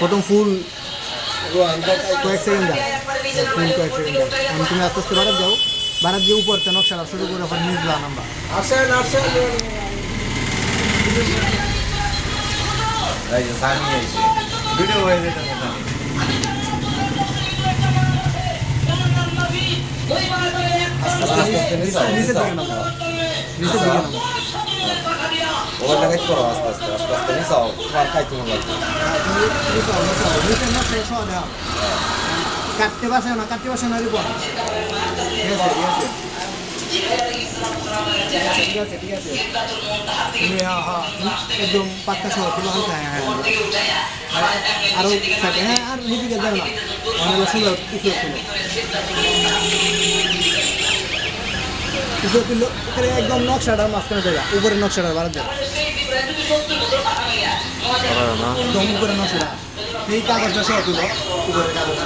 প্রথম ফুল কয়েক সেকেন্ড যায় ফুল কয়েক সেকেন্ড যায় এখন তুমি আস্তে আস্তে বাড়াত যাও। বাড়াত দিয়ে উপর তে নকশাটা শুরু করে আবার নিজ লাম আমরা আসেন আসেন। এই যে সানি আইছে ভিডিও হয়ে যেতে আস্তে আস্তে আস্তে নিচে আও, নিচের নিচে। দিকে ওর লাগাই করো আস্তে আস্তে আস্তে আস্তে আও তোমার কাইতে মন লাগবে কাটতে বাসে না কাটতে বাসে না রিপন ঠিক আছে ঠিক আছে ঠিক আছে তুমি হ্যাঁ হ্যাঁ একদম পাক্কা সহ তুলো হালকা হ্যাঁ হ্যাঁ আর- আরও থাকে হ্যাঁ আর এদিকে যাও না অনেক সুন্দর কিছু উপরে তুললো এখানে একদম নকশাটার মাঝখানে জায়গা, উপরে নকশাটার বাড়ার জায়গা একদম উপরে নকশাটা। এই কাগজটা সহ উপরে কাগজ